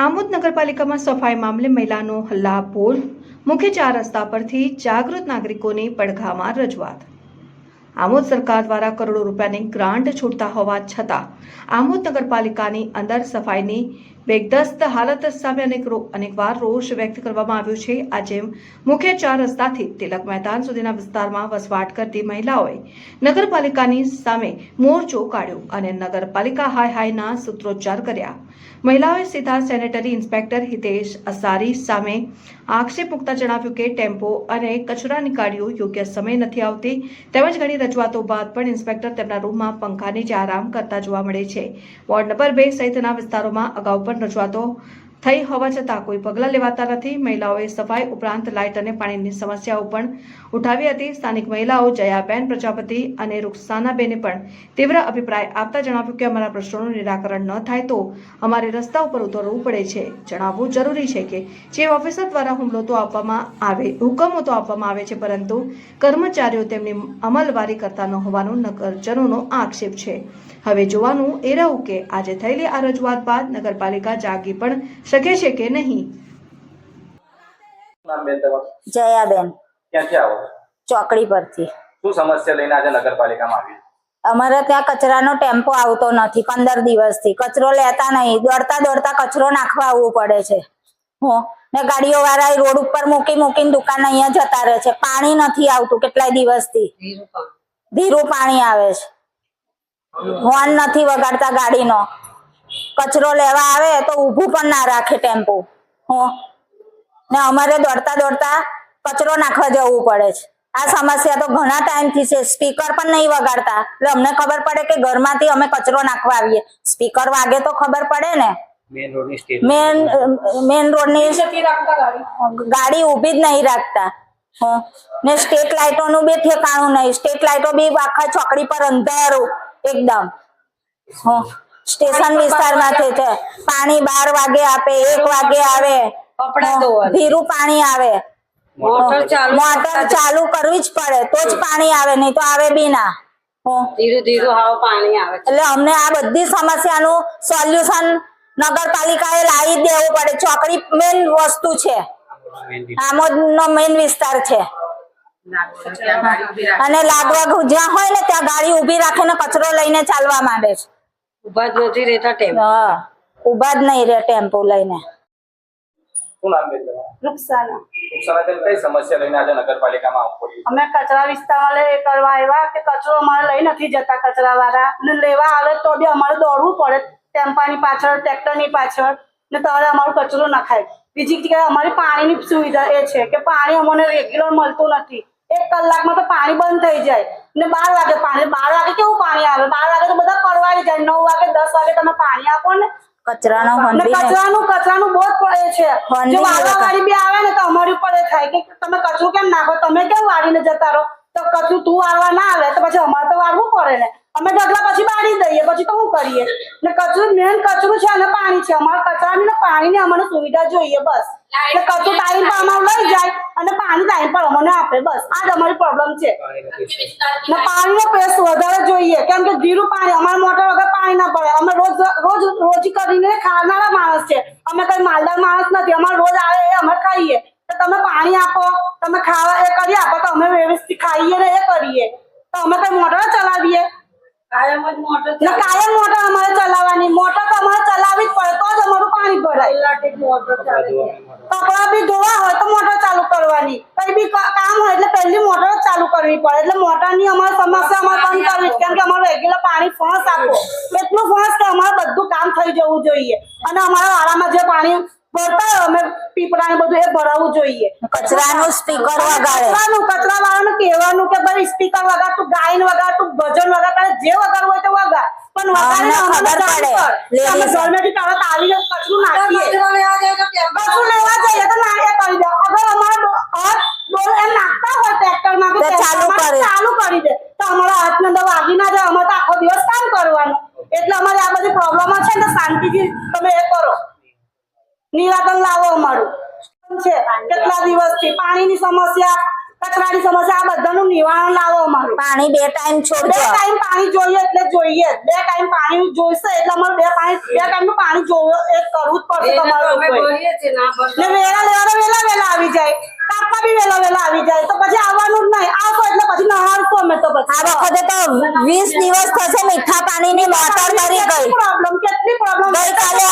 આમોદ નગરપાલિકામાં સફાઈ મામલે મહિલાનો હલ્લાબોલ મુખ્ય ચાર રસ્તા પરથી જાગૃત નાગરિકોની પડઘામાં રજૂઆત. આમોદ સરકાર દ્વારા કરોડો રૂપિયાની ગ્રાન્ટ છૂટતા હોવા છતાં, આમોદ નગરપાલિકાની અંદર સફાઈની બેગદસ્ત હાલત સામે અનેક અનેકવાર રોષ વ્યક્ત કરવામાં આવ્યો છે. આજે મુખ્ય ચાર રસ્તાથી તિલક મેદાન સુધીના વિસ્તારમાં વસવાટ કરતી મહિલાઓએ નગરપાલિકાની સામે મોરચો કાઢ્યો અને નગરપાલિકા હાય હાયના સૂત્રોચ્ચાર કર્યા. મહિલાઓએ સીધા સેનેટરી ઇન્સ્પેક્ટર હિતેશ અસારી સામે આક્ષેપ મૂકતા જણાવ્યું કે ટેમ્પો અને કચરા નીકાળીઓ યોગ્ય સમય નથી આવતી. તેમજ ઘણી રજૂઆતો બાદ પણ ઇન્સ્પેક્ટર તેમના રૂમમાં પંખા નીચે આરામ કરતા જોવા મળે છે. વોર્ડ નંબર બે સહિતના વિસ્તારોમાં અગાઉ પણ રજૂઆતો થઈ હોવા છતાં કોઈ પગલાં લેવાતા નથી. મહિલાઓએ સફાઈ ઉપરાંત લાઇટ અને પાણીની સમસ્યાઓ પણ ઉઠાવી હતી. સ્થાનિક મહિલાઓ જયાબેન પ્રજાપતિ અને રૂકસાનાબેને પણ તીવ્ર અભિપ્રાય આપતા જણાવ્યું કે અમારા પ્રશ્નોનું નિરાકરણ ન થાય તો અમારે રસ્તા ઉપર ઉતરવું પડે છે. જણાવવું જરૂરી છે કે ચીફ ઓફિસર દ્વારા હુમલો તો આપવામાં આવે, હુકમો તો આપવામાં આવે છે, પરંતુ કર્મચારીઓ તેમની અમલવારી કરતા ન હોવાનું નગરજનોનો આક્ષેપ છે. હવે જોવાનું એ રહ્યું કે આજે થયેલી આ રજૂઆત બાદ નગરપાલિકા જાગી પણ શકે છે કે નહીં? નામ બેન તમારું? જયાબેન. ક્યાંથી આવો ચોકડી પરથી. શું સમસ્યા લઈને આજે નગરપાલિકામાં આવી અમારે ત્યાં કચરાનો ટેમ્પો આવતો નથી પંદર દિવસથી. કચરો લેતા નહીં દોડતા દોડતા કચરો નાખવા આવવું પડે છે. હું ને ગાડીઓ વાળા રોડ ઉપર મૂકી મૂકીને દુકાન અહીંયા જતા રહે છે. પાણી નથી આવતું કેટલાય દિવસથી. ધીરું પાણી. આવે છે. હોર્ન નથી વગાડતા ગાડીનો. કચરો લેવા આવે તો ઊભું પણ ના રાખે ટેમ્પો. હું. ને અમારે દોડતા દોડતા કચરો નાખવા જવું પડે છે. આ સમસ્યા તો ઘણા ટાઈમથી છે. સ્પીકર પણ નહીં વગાડતા. એટલે અમને ખબર પડે કે ઘરમાંથી અમે કચરો નાખવા આવીએ. સ્પીકર વાગે તો ખબર પડે ને. મેન મેન રોડની ગાડી. ઊભી જ નહીં રાખતા. હં. ને સ્ટેટ લાઇટોનું બી ઠેકાણું નહીં. સ્ટેટ લાઇટો બી આખા ચોકડી પર અંધારું. એકદમ. હં. સ્ટેશન વિસ્તારમાંથી છે પાણી બાર વાગે આપે એક વાગે આવે. ધીરું પાણી આવે. મોટર ચાલુ મોટર ચાલુ કરવી જ પડે તો જ પાણી આવે નહીં તો આવે બી ના. ધીરે ધીરે હાવ પાણી આવે એટલે અમને આ બધી સમસ્યાનું સોલ્યુશન નગરપાલિકાએ લાવી દેવું પડે. ચોકડી મેન વસ્તુ છે. આમોદ નો મેઇન વિસ્તાર છે. અને લાગવા જ્યાં હોય ને ત્યાં ગાડી ઊભી રાખીને કચરો લઈને ચાલવા માંડે છે. ઊભા જ નથી રહેતા ટેમ. હા ઊભા જ નહીં રહે ટેમ્પો લઈને. શું નામ બેન નુકસાન નુકસાન કઈ સમસ્યા લઈને આજે નગરપાલિકામાં આવવું પડ્યું? અમે કચરા વિસ્તાર કરવા આવ્યા કે કચરો અમારે લઈ નથી જતા કચરા વાળા ને લેવા આવે તો બી અમારે દોડવું પડે ટેમ્પાની પાછળ ટ્રેક્ટરની પાછળ. ને તમારે અમારો કચરો નખાય. બીજી જગ્યાએ અમારી પાણીની સુવિધા એ છે કે પાણી અમને રેગ્યુલર મળતું નથી. એક કલાકમાં તો પાણી બંધ થઈ જાય. ને બાર વાગે પાણી બાર વાગે કેવું પાણી આવે? બાર વાગે તો બધા પરવાઈ જાય. નવ વાગે દસ વાગે તમે પાણી આપો ને. કચરાનો કચરાનું કચરાનું બહુ પડે છે. જો ને વાળાવાળી બી આવે ને તો અમારી ઉપર થાય કે તમે કચરું કેમ નાખો? તમે કેમ વાળીને જતા રહો? તો કચરું તું વાળવા ના આવે તો પછી અમારે તો વાળવું પડે ને. અમે ઢગલા પછી બાળી દઈએ પછી તો શું કરીએ? ને કચરું મેન કચરું છે અને પાણી છે. અમારે કચરાની ને પાણીની અમને સુવિધા જોઈએ બસ. એટલે કચરું ટાઈમ પર અમારું લઈ જાય અને પાણી ટાઈમ પર અમને આપે બસ. આ જ અમારી પ્રોબ્લેમ છે. ને પાણીનો પેસ વધારે જોઈએ. કેમ કે ધીરું પાણી અમારા મોટર વગર પાણી ના પડે. અમે રોજ રોજ રોજ કરીને ખાનારા માણસ છે. અમે કઈ માલદાર માણસ નથી. અમારે રોજ આવે એ અમે ખાઈએ. તમે પાણી આપો તમે ખાવા એ કરી આપો તો અમે વ્યવસ્થિત ખાઈએ ને એ કરીએ. તો અમે કઈ મોટર ચલાવીએ. કાયમ મોટર કાયમ મોટર અમારે ચલાવવાની. મોટર તો અમારે ચલાવવી જ પડે તો જ અમારું પાણી ભરાય. કપડા બી ધોવા હોય તો મોટર ચાલુ કરવાની. કઈ બી કામ હોય એટલે પહેલી મોટર ચાલુ કરવી પડે. એટલે મોટરની અમારે સમસ્યા અમારે બંધ કરવી કેમ કે અમારું રેગ્યુલર પાણી ફોર્સ આપો. એટલું ફોર્સ કે અમારે બધું કામ થઈ જવું જોઈએ. અને અમારા વાળામાં જે પાણી ભરતા અમે પીપળા બધું એ ભરાવવું જોઈએ. કચરાનું સ્પીકર વગાડે. કચરાનું કચરા વાળાનું કહેવાનું કે ભાઈ સ્પીકર વગાડ તું ગાયન વગાડ તું ભજન વગાડ તારે જે વગાડવું હોય તો વગાડ. પણ વગાડીને અમને અમને ખબર પડે. અમે Ladies. તરત આવીને કચરું નાખીએ. કચરો લેવા જઈએ તો ના કરી દે અગર અમારા હાથ ડોલ એમ નાખતા હોય ટ્રેક્ટરમાં કે ચાલુ ચાલુ કરી દે. તો અમારા હાથને અંદર વાગી ના જાય અમારે તો આખો દિવસ કામ કરવાનું. એટલે અમારે આ બધી પ્રોબ્લેમો છે ને તો શાંતિથી તમે નિરાકરણ લાવો અમારું. છે? કેટલા દિવસથી પાણીની સમસ્યા કચરાની સમસ્યા આ બધાનું નિવારણ લાવવા અમારું. પાણી બે ટાઈમ છોડજો. બે ટાઈમ પાણી જોઈએ એટલે જોઈએ. બે ટાઈમ પાણી જોઈશે એટલે અમારે બે પાણી બે ટાઈમનું પાણી જોવો એ કરવું જ પડશે તમારું વેલા લેવા વેલા વેલા આવી જાય. કાપવા બી વેલા વેલા આવી જાય. તો પછી આવવાનું જ નહીં. આવશો એટલે પછી નહાડશો અમે તો વીસ દિવસ થશે મીઠા પાણીની મોટર કરી ગઈ. પ્રોબ્લેમ કેટલી પ્રોબ્લેમ ગઈકાલે